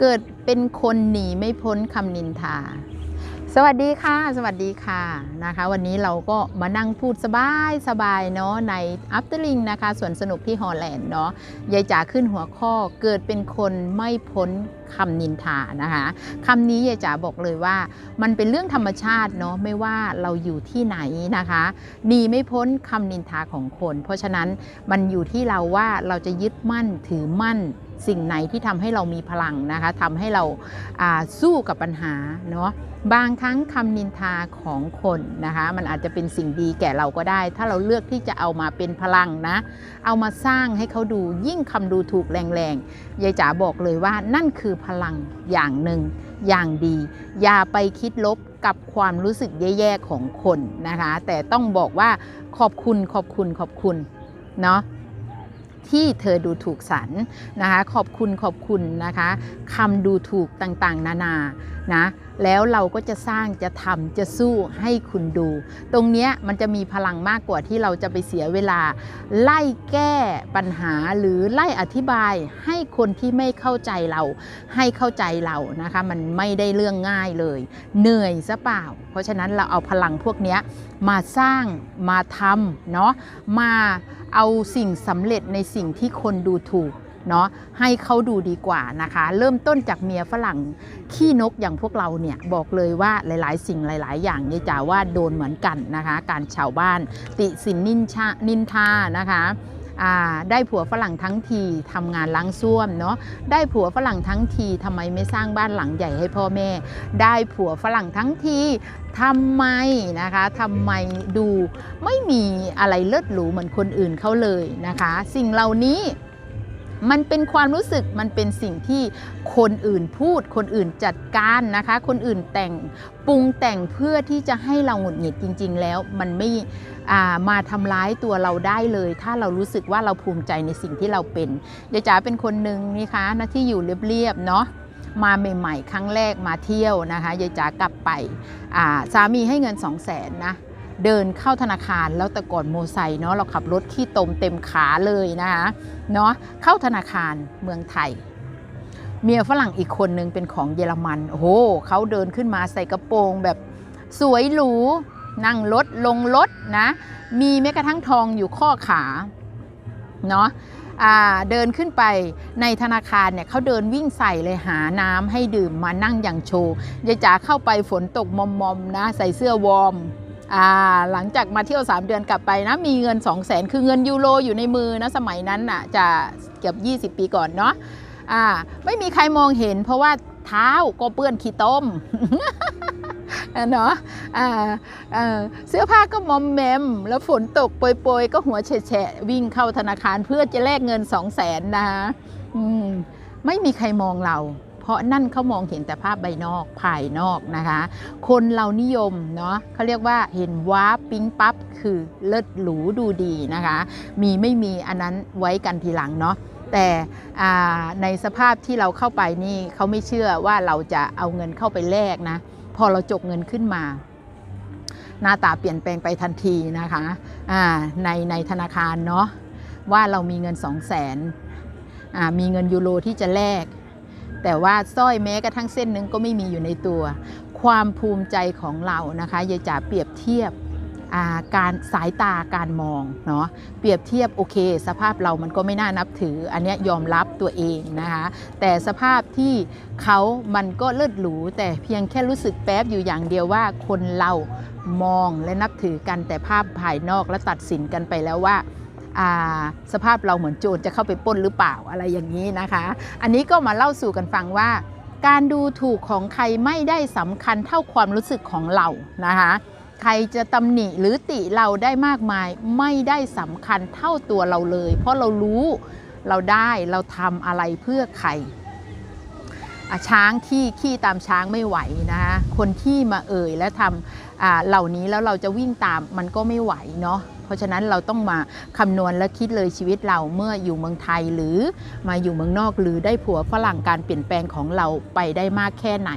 เกิดเป็นคนหนีไม่พ้นคำนินทา สวัสดีค่ะ สวัสดีค่ะนะคะ วันนี้เราก็มานั่งพูดสบายสบายเนาะในอั t เ r อร์ลิงนะคะสวนสนุกที่ฮอลแลนด์เนาะยายจ๋าขึ้นหัวข้อเกิดเป็นคนไม่พ้นคำนินทานะคะคำนี้ยายจ๋าบอกเลยว่า มันเป็นเรื่องธรรมชาติเนาะไม่ว่าเราอยู่ที่ไหนนะคะหนีไม่พ้นคำนินทาของคน เพราะฉะนั้นมันอยู่ที่เราว่าเราจะยึดมั่นถือมั่น สิ่งไหนที่ทำให้เรามีพลังนะคะทำให้เราาสู้กับปัญหาเนาะบางครั้งคำนินทาของคนนะคะมันอาจจะเป็นสิ่งดีแก่เราก็ได้ ถ้าเราเลือกที่จะเอามาเป็นพลังนะ เอามาสร้างให้เขาดูยิ่งคำดูถูกแรงๆยายจ๋าบอกเลยว่านั่นคือพลังอย่างหนึ่งอย่างดี อย่าไปคิดลบกับความรู้สึกแย่ๆของคนนะคะ แต่ต้องบอกว่าขอบคุณขอบคุณขอบคุณเนาะ ที่เธอดูถูกสันนะคะ ขอบคุณขอบคุณนะคะคำดูถูกต่างๆ นานานะแล้วเราก็จะสร้างจะทำจะสู้ให้คุณดู ตรงนี้มันจะมีพลังมากกว่าที่เราจะไปเสียเวลา ไล่แก้ปัญหาหรือไล่อธิบายให้คนที่ไม่เข้าใจเรา ให้เข้าใจเรานะคะ มันไม่ได้เรื่องง่ายเลย เหนื่อยซะเปล่า เพราะฉะนั้นเราเอาพลังพวกนี้มาสร้างมาทำเนาะมา เอาสิ่งสำเร็จในสิ่งที่คนดูถูกเนาะให้เขาดูดีกว่านะคะ เริ่มต้นจากเมียฝรั่งขี้นกอย่างพวกเราเนี่ยบอกเลยว่าหลายๆ สิ่งหลาย ๆ อย่างเนี่ยจ๋าว่าโดนเหมือนกันนะคะ การชาวบ้านติสินนินชานินทานะคะ ได้ผัวฝรั่งทั้งทีทำงานล้างซ่วมเนาะได้ผัวฝรั่งทั้งทีทำไมไม่สร้างบ้านหลังใหญ่ให้พ่อแม่ ได้ผัวฝรั่งทั้งทีทำไมนะคะทำไมดูไม่มีอะไรเลิศหรูเหมือนคนอื่นเขาเลยนะคะ สิ่งเหล่านี้ มันเป็นความรู้สึกมันเป็นสิ่งที่คนอื่นพูด คนอื่นจัดการนะคะ คนอื่นแต่งปรุงแต่งเพื่อที่จะให้เราหงุดหงิดจริง ๆ แล้วมันไม่ามาทำร้ายตัวเราได้เลย ถ้าเรารู้สึกว่าเราภูมิใจในสิ่งที่เราเป็นยายจ๋าเป็นคนหนึ่งนี่คะน้าที่อยู่เรียบๆเนาะมาใหม่ ๆ ครั้งแรกมาเที่ยวนะคะยายจ๋ากลับไปสามีให้เงิน 2 0 0แสนนะ เดินเข้าธนาคารแล้วแต่ก่อนโมไซเนาะเราขับรถขี้ตมเต็มขาเลยนะคะเนาะเข้าธนาคารเมืองไทย เมียฝรั่งอีกคนนึงเป็นของเยอรมันโอ้โหเขาเดินขึ้นมาใส่กระโปรงแบบสวยหรูนั่งรถลงรถนะมีแม้กระทั่งทองอยู่ข้อขาเนาะเดินขึ้นไปในธนาคารเนี่ยเขาเดินวิ่งใส่เลยหาน้ำให้ดื่มมานั่งอย่างโชว์ยายจ๋าเข้าไปฝนตกมอมๆนะใส่เสื้อวอร์ม หลังจากมาเที่ยว 3 เดือนกลับไปนะมีเงิน 2 0 0แสนคือเงินยูโรอยู่ในมือนะสมัยนั้นน่ะจะเกือบ 20 ปีก่อนเนาะอ่าไม่มีใครมองเห็น เพราะว่าเท้าก็เปื้อนขี้ต้มเนาะอ่าเสื้อผ้าก็มอมแมม แล้วฝนตกโปรยๆ ก็หัวแฉะวิ่งเข้าธนาคารเพื่อจะแลกเงิน 2 0 0แสนนะคะอืมไม่มีใครมองเรา เพราะนั่นเขามองเห็นแต่ภาพใบนอกภายนอกนะคะ คนเรานิยมเนาะเขาเรียกว่าเห็นว้าปิ๊งปั๊บคือเลิศหรูดูดีนะคะ มีไม่มีอันนั้นไว้กันทีหลังเนาะแต่ในสภาพที่เราเข้าไปนี่เขาไม่เชื่อว่าเราจะเอาเงินเข้าไปแลกนะพอเราจกเงินขึ้นมา หน้าตาเปลี่ยนแปลงไปทันทีนะคะในในธนาคารเนาะว่าเรามีเงิน 2 0 0แสนมีเงินยูโรที่จะแลก แต่ว่าสร้อยแม้กระทั่งเส้นหนึงก็ไม่มีอยู่ในตัว ความภูมิใจของเรานะคะยายจ๋าเปรียบเทียบาการสายตาการมองเนาะเปรียบเทียบโอเค สภาพเรามันก็ไม่น่านับถือ อันนี้ยอมรับตัวเองนะคะแต่สภาพที่เขามันก็เลิศหรูแต่เพียงแค่รู้สึกแป๊บอยู่อย่างเดียวว่าคนเรามองและนับถือกันแต่ภาพภายนอกและตัดสินกันไปแล้วว่า สภาพเราเหมือนโจรจะเข้าไปป้นหรือเปล่าอะไรอย่างนี้นะคะ อันนี้ก็มาเล่าสู่กันฟังว่า การดูถูกของใครไม่ได้สำคัญเท่าความรู้สึกของเรานะคะใครจะตำหนิหรือติเราได้มากมายไม่ได้สำคัญเท่าตัวเราเลย เพราะเรารู้เราได้เราทำอะไรเพื่อใครช้างขี้ขี้ตามช้างไม่ไหวนะคะคนที่มาเอ่ยและทำเหล่านี้แล้วเราจะวิ่งตามมันก็ไม่ไหวเนาะ เพราะฉะนั้นเราต้องมาคำนวณและคิดเลยชีวิตเราเมื่ออยู่เมืองไทยหรือมาอยู่เมืองนอกหรือได้ผัวฝรั่งการเปลี่ยนแปลงของเราไปได้มากแค่ไหน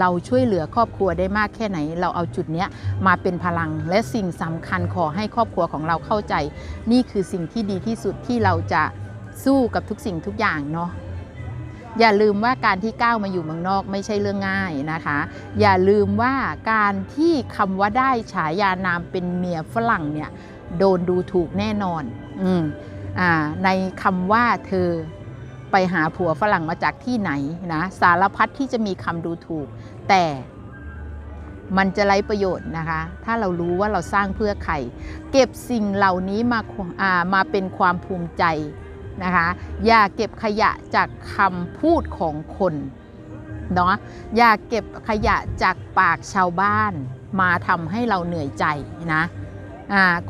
เราช่วยเหลือครอบครัวได้มากแค่ไหน เราเอาจุดนี้มาเป็นพลังและสิ่งสำคัญขอให้ครอบครัวของเราเข้าใจ นี่คือสิ่งที่ดีที่สุดที่เราจะสู้กับทุกสิ่งทุกอย่างเนาะ อย่าลืมว่าการที่ก้าวมาอยู่เมืองนอกไม่ใช่เรื่องง่ายนะคะ อย่าลืมว่าการที่คำว่าได้ฉายานามเป็นเมียฝรั่งเนี่ยโดนดูถูกแน่นอนอืมอ่าในคำว่าเธอไปหาผัวฝรั่งมาจากที่ไหนนะสารพัดที่จะมีคำดูถูก แต่มันจะไร้ประโยชน์นะคะ ถ้าเรารู้ว่าเราสร้างเพื่อใคร เก็บสิ่งเหล่านี้มาอ่ามาเป็นความภูมิใจ นะคะ อย่าเก็บขยะจากคำพูดของคนเนาะอย่าเก็บขยะจากปากชาวบ้าน มาทำให้เราเหนื่อยใจนะ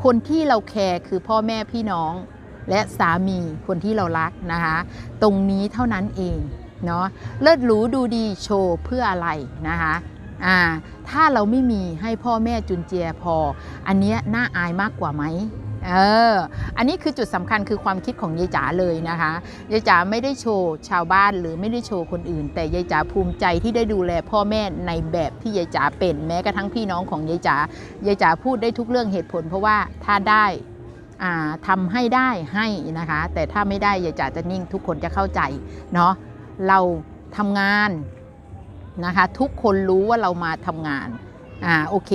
คนที่เราแคร์คือพ่อแม่พี่น้องและสามีคนที่เรารักนะคะ ตรงนี้เท่านั้นเองเนาะเลิศหรูดูดีโชว์เพื่ออะไรนะคะอ่าถ้าเราไม่มีให้พ่อแม่จุนเจียพอ อันเนี้ยน่าอายมากกว่าไหม เออ อันนี้คือจุดสำคัญคือความคิดของยายจ๋าเลยนะคะ ยายจ๋าไม่ได้โชว์ชาวบ้านหรือไม่ได้โชว์คนอื่น แต่ยายจ๋าภูมิใจที่ได้ดูแลพ่อแม่ในแบบที่ยายจ๋าเป็นแม้กระทั่งพี่น้องของยายจ๋ายายจ๋าพูดได้ทุกเรื่องเหตุผล เพราะว่าถ้าได้อ่าทำให้ได้ให้นะคะ แต่ถ้าไม่ได้ยายจ๋าจะนิ่งทุกคนจะเข้าใจเนาะเราทำงานนะคะ ทุกคนรู้ว่าเรามาทำงาน อ่าโอเค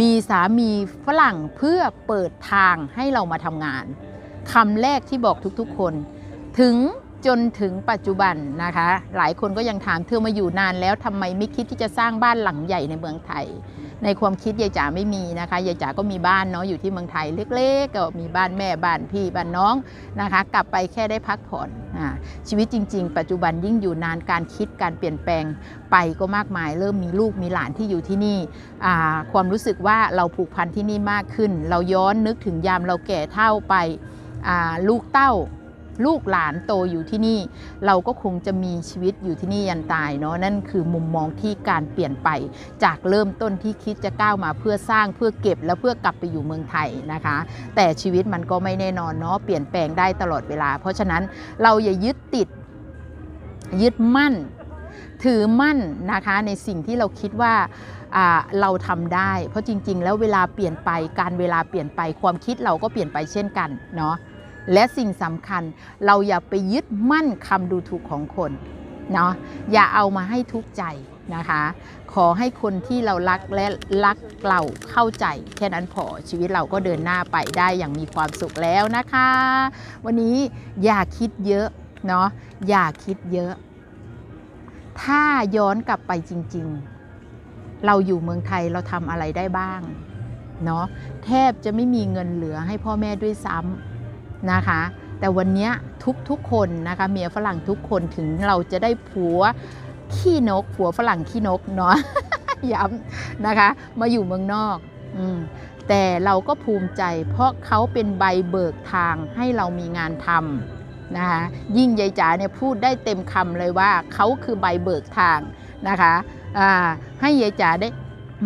มีสามีฝรั่งเพื่อเปิดทางให้เรามาทำงานคำแรกที่บอกทุกๆคน ถึงจนถึงปัจจุบันนะคะ หลายคนก็ยังถามเธอมาอยู่นานแล้วทำไมไม่คิดที่จะสร้างบ้านหลังใหญ่ในเมืองไทย ในความคิดยายจ๋าไม่มีนะคะยายจ๋าก็มีบ้านเนาะอยู่ที่เมืองไทยเล็กๆ ก็มีบ้านแม่บ้านพี่บ้านน้องนะคะ กลับไปแค่ได้พักผ่อนชีวิตจริง ๆ ปัจจุบันยิ่งอยู่นานการคิดการเปลี่ยนแปลงไปก็มากมาย เริ่มมีลูกมีหลานที่อยู่ที่นี่ความรู้สึกว่าเราผูกพันที่นี่มากขึ้น เราย้อนนึกถึงยามเราแก่เท่าไปลูกเต้า ลูกหลานโตอยู่ที่นี่ เราก็คงจะมีชีวิตอยู่ที่นี่ยันตายเนาะนั่นคือมุมมองที่การเปลี่ยนไป จากเริ่มต้นที่คิดจะก้าวมาเพื่อสร้างเพื่อเก็บแล้วเพื่อกลับไปอยู่เมืองไทยนะคะ แต่ชีวิตมันก็ไม่แน่นอนเนาะเปลี่ยนแปลงได้ตลอดเวลา เพราะฉะนั้นเราอย่ายึดติดยึดมั่น ถือมั่นนะคะในสิ่งที่เราคิดว่าอ่าเราทำได้ เพราะจริง ๆ แล้วเวลาเปลี่ยนไปการเวลาเปลี่ยนไปความคิดเราก็เปลี่ยนไปเช่นกันเนาะ และสิ่งสำคัญเราอย่าไปยึดมั่นคำดูถูกของคนเนาะอย่าเอามาให้ทุกข์ใจนะคะ ขอให้คนที่เรารักและรักเราเข้าใจ แค่นั้นพอชีวิตเราก็เดินหน้าไปได้อย่างมีความสุขแล้วนะคะ วันนี้อย่าคิดเยอะเนาะอย่าคิดเยอะ ถ้าย้อนกลับไปจริง ๆ เราอยู่เมืองไทยเราทำอะไรได้บ้างเนาะแทบจะไม่มีเงินเหลือให้พ่อแม่ด้วยซ้ำ นะคะ แต่วันนี้ทุกๆคนนะคะเมียฝรั่งทุกคนถึงเราจะได้ผัวขี้นก ผัวฝรั่งขี้นกเนาะย้ำนะคะ มาอยู่เมืองนอกอแต่เราก็ภูมิใจ เพราะเขาเป็นใบเบิกทางให้เรามีงานทำนะคะยิ่งยายจ๋าเนี่ยพูดได้เต็มคำเลยว่าเขาคือใบเบิกทางนะคะให้ยายจ๋าได้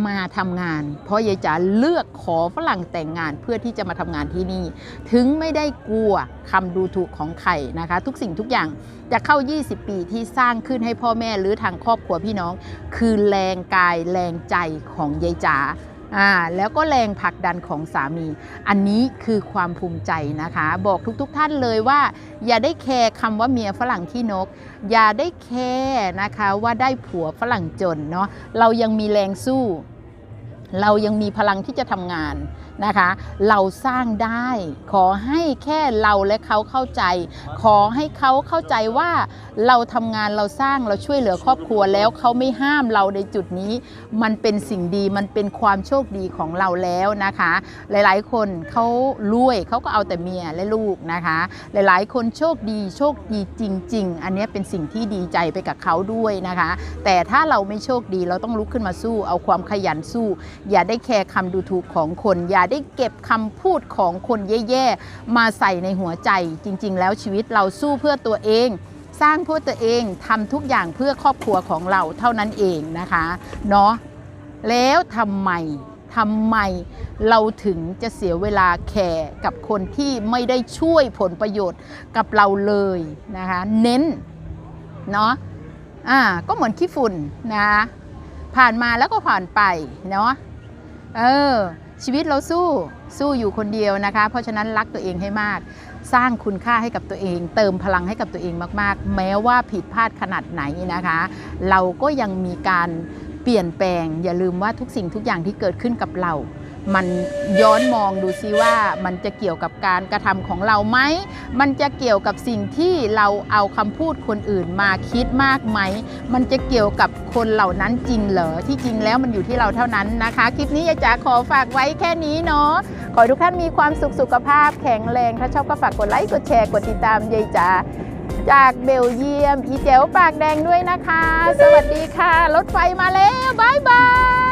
มาทำงาน เพราะยายจ๋าเลือกขอฝรั่งแต่งงานเพื่อที่จะมาทำงานที่นี่ ถึงไม่ได้กลัวคำดูถูกของใครนะคะ ทุกสิ่งทุกอย่างจะเข้า 20 ปีที่สร้างขึ้นให้พ่อแม่หรือทางครอบครัวพี่น้อง คือแรงกายแรงใจของยายจ๋า อ่าแล้วก็แรงผลักดันของสามี อันนี้คือความภูมิใจนะคะ บอกทุกๆทท่านเลยว่า อย่าได้แคร์คำว่าเมียฝรั่งขี้นก อย่าได้แคร์นะคะว่าได้ผัวฝรั่งจนเนาะเรายังมีแรงสู้ เรายังมีพลังที่จะทำงานนะคะ เราสร้างได้ขอให้แค่เราและเขาเข้าใจ ขอให้เขาเข้าใจว่าเราทำงานเราสร้างเราช่วยเหลือครอบครัวแล้วเขาไม่ห้ามเราในจุดนี้ มันเป็นสิ่งดีมันเป็นความโชคดีของเราแล้วนะคะ หลายๆ คนเขารวยเขาก็เอาแต่เมียและลูกนะคะ หลายๆ คนโชคดีโชคดีจริง ๆ อันนี้เป็นสิ่งที่ดีใจไปกับเขาด้วยนะคะ แต่ถ้าเราไม่โชคดีเราต้องลุกขึ้นมาสู้ เอาความขยันสู้ อย่าได้แคร์คำดูถูกของคนอย่าได้เก็บคำพูดของคนแย่ๆ มาใส่ในหัวใจ จริง ๆ แล้วชีวิตเราสู้เพื่อตัวเอง สร้างเพื่อตัวเองทำทุกอย่างเพื่อครอบครัวของเราเท่านั้นเองนะคะเนาะแล้วทำไมทำไมเราถึงจะเสียเวลาแคร์กับคนที่ไม่ได้ช่วยผลประโยชน์กับเราเลยนะคะเน้นเนาะอ่าก็เหมือนขี้ฝุ่นนะคะผ่านมาแล้วก็ผ่านไปเนาะเออ ชีวิตเราสู้สู้อยู่คนเดียวนะคะ เพราะฉะนั้นรักตัวเองให้มาก สร้างคุณค่าให้กับตัวเอง เติมพลังให้กับตัวเองมาก ๆ แม้ว่าผิดพลาดขนาดไหนนะคะ เราก็ยังมีการเปลี่ยนแปลง อย่าลืมว่าทุกสิ่งทุกอย่างที่เกิดขึ้นกับเรา มันย้อนมองดูซิว่ามันจะเกี่ยวกับการกระทำของเราไหม มันจะเกี่ยวกับสิ่งที่เราเอาคำพูดคนอื่นมาคิดมากไหม มันจะเกี่ยวกับคนเหล่านั้นจริงเหรอ ที่จริงแล้วมันอยู่ที่เราเท่านั้นนะคะ คลิปนี้ยายจ๋าขอฝากไว้แค่นี้เนาะ ขอให้ทุกท่านมีความสุขสุขภาพแข็งแรง ถ้าชอบก็ฝากกดไลค์ กดแชร์ กดติดตามยายจ๋าจากเบลเยียม อีเจ๋วปากแดงด้วยนะคะ สวัสดีค่ะ รถไฟมาแล้วบายบาย